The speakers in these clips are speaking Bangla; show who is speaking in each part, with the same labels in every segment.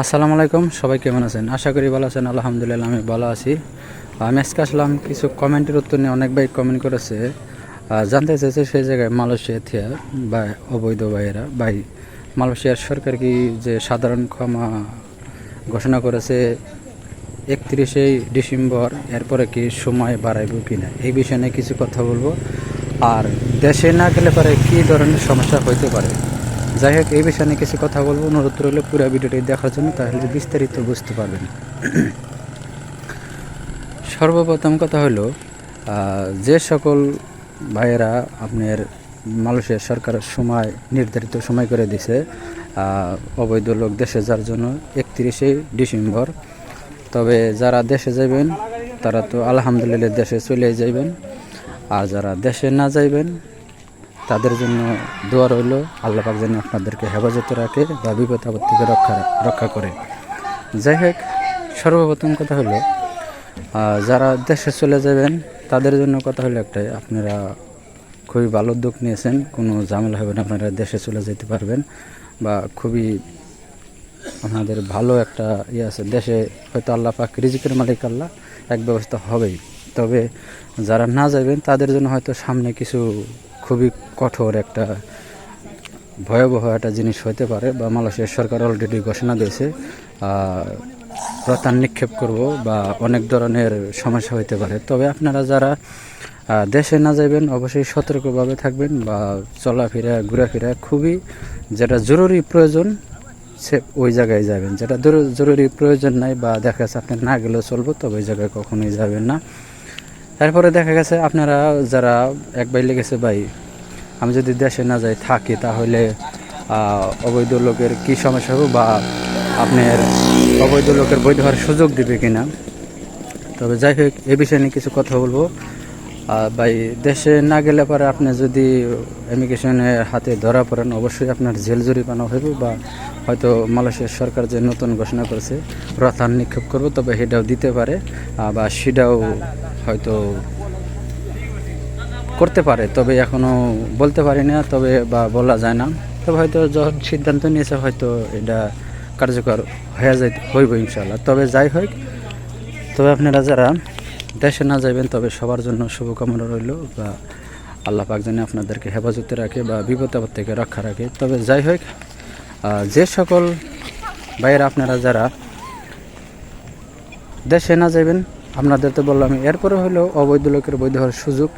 Speaker 1: আসসালামু আলাইকুম, সবাই কেমন আছেন? আশা করি ভালো আছেন, আলহামদুলিল্লাহ আমি ভালো আছি। আমি আজকে আসলাম কিছু কমেন্টের উত্তর নিয়ে, অনেক ভাই কমেন্ট করেছে। জানতে চাইছে সেই জায়গায় মালয়েশিয়া থিয়া বা অবৈধ ভাইয়েরা। ভাই, মালয়েশিয়ার সরকার কি যে সাধারণ ক্ষমা ঘোষণা করেছে একত্রিশে ডিসেম্বর, এরপরে কি সময় বাড়াইব কি না এই বিষয়ে নিয়ে কিছু কথা বলব। আর দেশে না গেলে পরে কী ধরনের সমস্যা হইতে পারে? যাই হোক, এই বিষয়ে কিছু কথা বলব। অনুরোধ রইল পুরো ভিডিওটি দেখার জন্য, তাহলে বিস্তারিত বুঝতে পারবেন। সর্বপ্রথম কথা হলো যে সকল ভাইয়েরা আপনার মালয়েশিয়ার সরকারের সময়, নির্ধারিত সময় করে দিছে অবৈধ লোক দেশে যাওয়ার জন্য একত্রিশে ডিসেম্বর। তবে যারা দেশে যাবেন তারা তো আলহামদুলিল্লাহ দেশে চলে যাইবেন। আর যারা দেশে না যাইবেন তাদের জন্য দোয়া রইল। আল্লাহ পাক যেন আপনাদেরকে হেফাজতে রাখে, বা বিপদ আপদ থেকে রক্ষা রক্ষা করে। যাই হোক, সর্বপ্রথম কথা হলো যারা দেশে চলে যাবেন, তাদের জন্য কথা হলো একটাই, আপনারা খুবই ভালো উদ্যোগ নিয়েছেন। কোনো ঝামেলা হবে না, আপনারা দেশে চলে যেতে পারবেন, বা খুবই আপনাদের ভালো একটা ইয়ে আছে। দেশে হয়তো আল্লাহ পাক রিজিকের মালিক আল্লাহ, এক ব্যবস্থা হবেই। তবে যারা না যাবেন, তাদের জন্য হয়তো সামনে কিছু খুবই কঠোর একটা ভয়াবহ একটা জিনিস হতে পারে বা মালয়েশিয়ার সরকার অলরেডি ঘোষণা দিয়েছে প্রত্যান নিক্ষেপ করব বা অনেক ধরনের সমস্যা হতে পারে। তবে আপনারা যারা দেশে না যাবেন অবশ্যই সতর্কভাবে থাকবেন বা চলাফেরা, ঘোরাফেরা খুবই যেটা জরুরি প্রয়োজন, সে ওই জায়গায় যাবেন। যেটা জরুরি প্রয়োজন নাই বা দেখা যাচ্ছে আপনার না গেলেও চলবো, তবে ওই জায়গায় কখনোই যাবেন না। তারপরে দেখা গেছে আপনারা যারা এক ভাই লেগেছে, ভাই, আমি যদি দেশে না যাই, থাকি তাহলে অবৈধ লোকের কি সমস্যা হবে বা আপনার অবৈধ লোকের বৈধ হওয়ার সুযোগ দিবে কিনা? তবে যাই হোক, এ বিষয়ে নিয়ে কিছু কথা বলব। ভাই, দেশে না গেলে পরে আপনি যদি ইমিগ্রেশনের হাতে ধরা পড়েন, অবশ্যই আপনার জেল জরিমানা হইব বা হয়তো মালয়েশিয়ার সরকার যে নতুন ঘোষণা করেছে রথান নিক্ষেপ করব, তবে সেটাও দিতে পারে বা সেটাও হয়তো করতে পারে, তবে এখনও বলতে পারি না, তবে বা বলা যায় না। তবে হয়তো যখন সিদ্ধান্ত নিয়েছে, হয়তো এটা কার্যকর হয়ে যায় হইব ইনশাল্লাহ তবে যাই হোক, তবে আপনারা যারা দেশে না যাবেন, তবে সবার জন্য শুভকামনা রইল, বা আল্লাহ পাক যেন আপনাদেরকে হেফাজতে রাখে বা বিপদ থেকে রক্ষা রাখে। তবে যাই হোক যে সকল ভাইয়েরা আপনারা যারা দেশে না যাবেন আপনাদের তো বললাম, এরপরে হলো অবৈধ লোকের বৈধ হওয়ার সুযোগ।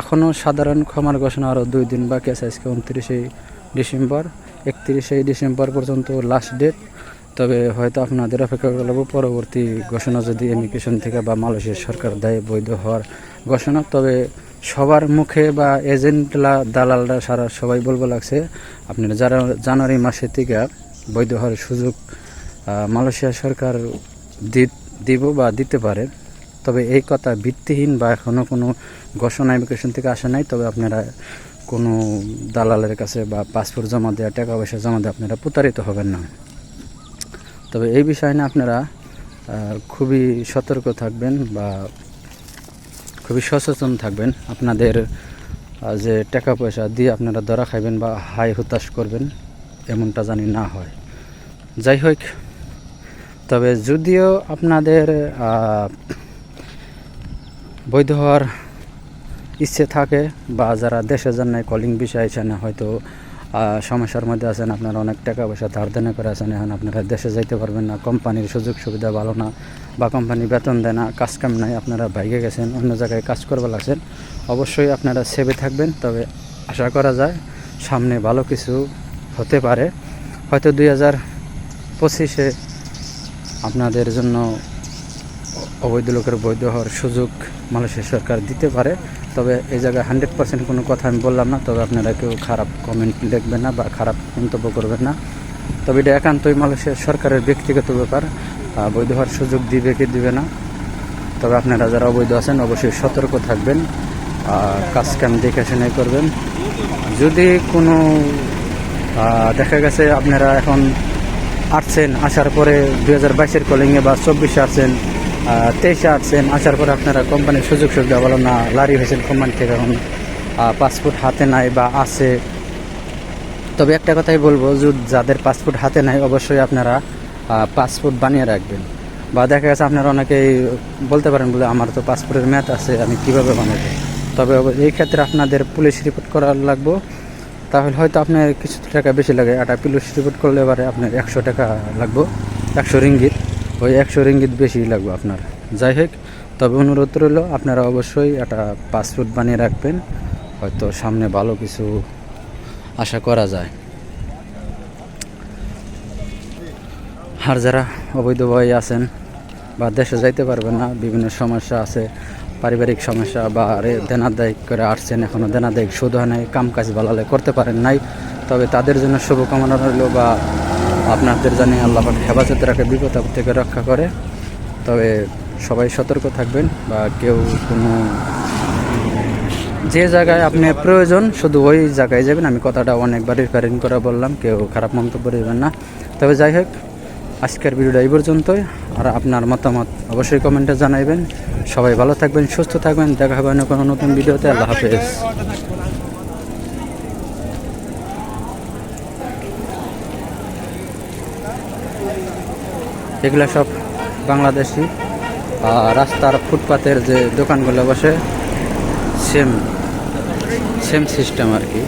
Speaker 1: এখনও সাধারণ ক্ষমার ঘোষণা আরও দুই দিন বাকি আছে, আজকে উনত্রিশে ডিসেম্বর। একত্রিশে ডিসেম্বর পর্যন্ত লাস্ট ডেট তবে হয়তো আপনাদের অপেক্ষা করব পরবর্তী ঘোষণা যদি ইমিগ্রেশন থেকে বা মালয়েশিয়ার সরকার দেয় বৈধ হওয়ার ঘোষণা। তবে সবার মুখে বা এজেন্টলা দালালরা সারা সবাই বলব লাগছে, আপনারা যারা জানুয়ারি মাসের থেকে বৈধ হওয়ার সুযোগ মালয়েশিয়া সরকার দিব বা দিতে পারে, তবে এই কথা ভিত্তিহীন বা এখনও কোনো ঘোষণা ইমিগ্রেশন থেকে আসে নাই, তবে আপনারা কোনো দালালের কাছে বা পাসপোর্ট জমা দেওয়া, টাকা পয়সা জমা দেওয়া আপনারা প্রতারিত হবেন না। তবে এই বিষয় নিয়ে আপনারা খুবই সতর্ক থাকবেন বা খুবই সচেতন থাকবেন। আপনাদের যে টাকা পয়সা দিয়ে আপনারা ধরা খাইবেন বা হাই হতাশ করবেন, এমনটা জানি না হয়। যাই হোক, তবে যদিও আপনাদের বৈধ হওয়ার ইচ্ছে থাকে বা যারা দেশে যান নাই কলিং বিষয় আছেন, হয়তো সমস্যার মধ্যে আছেন, আপনারা অনেক টাকা পয়সা ধার দেনা করে আছেন, এখন আপনারা দেশে যাইতে পারবেন না, কোম্পানির সুযোগ সুবিধা ভালো না। বা কোম্পানি বেতন দেয় না, কাজ কাম নাই, আপনারা বাইকে গেছেন, অন্য জায়গায় কাজ করবে লাগছেন, অবশ্যই আপনারা সেভে থাকবেন। তবে আশা করা যায় সামনে ভালো কিছু হতে পারে। হয়তো দুই হাজার পঁচিশে আপনাদের জন্য অবৈধ লোকের বৈধ হওয়ার সুযোগ মালয়েশিয়া সরকার দিতে পারে। তবে এই জায়গায় হান্ড্রেড পার্সেন্ট কোনো কথা আমি বললাম না, তবে আপনারা কেউ খারাপ কমেন্ট লিখবেন না বা খারাপ মন্তব্য করবেন না। তবে এটা একান্তই মালয়েশিয়া সরকারের ব্যক্তিগত ব্যাপার। বৈধ হওয়ার সুযোগ দিবে কি দিবে না। তবে আপনারা যারা অবৈধ আছেন, অবশ্যই সতর্ক থাকবেন কাজ কাম দেখে শুনে করবেন। যদি কোনো দেখা গেছে আপনারা এখন আসছেন, আসার পরে দু হাজার বাইশের কলিংয়ে বা চব্বিশে আসছেন তেইশে আসছেন, আসার পরে আপনারা কোম্পানির সুযোগ সুবিধা বলো না, লারি হয়েছেন কোম্পানি থেকে এখন পাসপোর্ট হাতে নাই বা আছে। তবে একটা কথাই বলব যাদের পাসপোর্ট হাতে নাই, অবশ্যই আপনারা পাসপোর্ট বানিয়ে রাখবেন। বা দেখা গেছে আপনারা অনেকেই বলতে পারেন, বলে আমার তো পাসপোর্টের ম্যাথ আছে, আমি কীভাবে বানাবো? তবে এই ক্ষেত্রে আপনাদের পুলিশ রিপোর্ট করা লাগবো। তাহলে হয়তো আপনার কিছু টাকা বেশি লাগে। একটা পুলিশ রিপোর্ট করলে এবারে আপনার একশো টাকা লাগবো, একশো রিঙ্গিত। ওই একশো রিঙ্গিত বেশি লাগবে আপনার। যাই হোক, তবে অনুরোধ রইল, আপনারা অবশ্যই একটা পাসপোর্ট বানিয়ে রাখবেন। হয়তো সামনে ভালো কিছু আশা করা যায়। আর যারা অবৈধভাবে আছেন বা দেশে যাইতে পারবেন না, বিভিন্ন সমস্যা আছে, পারিবারিক সমস্যা বা দেনাদায়িক করে আসছেন এখনও দেনাদায়িক শোধ হয় নাই কাম কাজ ভালালে করতে পারেন নাই, তবে তাদের জন্য শুভকামনা রইল বা আপনাদের জানি আল্লাহ পাক হেফাজত রাখে, বিপদ থেকে রক্ষা করে। তবে সবাই সতর্ক থাকবেন বা কেউ কোনো, যে জায়গায় আপনি প্রয়োজন শুধু ওই জায়গায় যাবেন। আমি কথাটা অনেকবার রিফারিং করে বললাম, কেউ খারাপ মন্তব্য দেবেন না। তবে যাই হোক আজকের ভিডিওটা এই পর্যন্তই। আর আপনার মতামত অবশ্যই কমেন্টে জানাইবেন। সবাই ভালো থাকবেন, সুস্থ থাকবেন। দেখা হবে অন্য কোনো নতুন ভিডিওতে। আল্লাহ হাফেজ। এগুলা সব বাংলাদেশি। রাস্তার ফুটপাতের যে দোকানগুলো বসে সেম সেম সিস্টেম আর কি।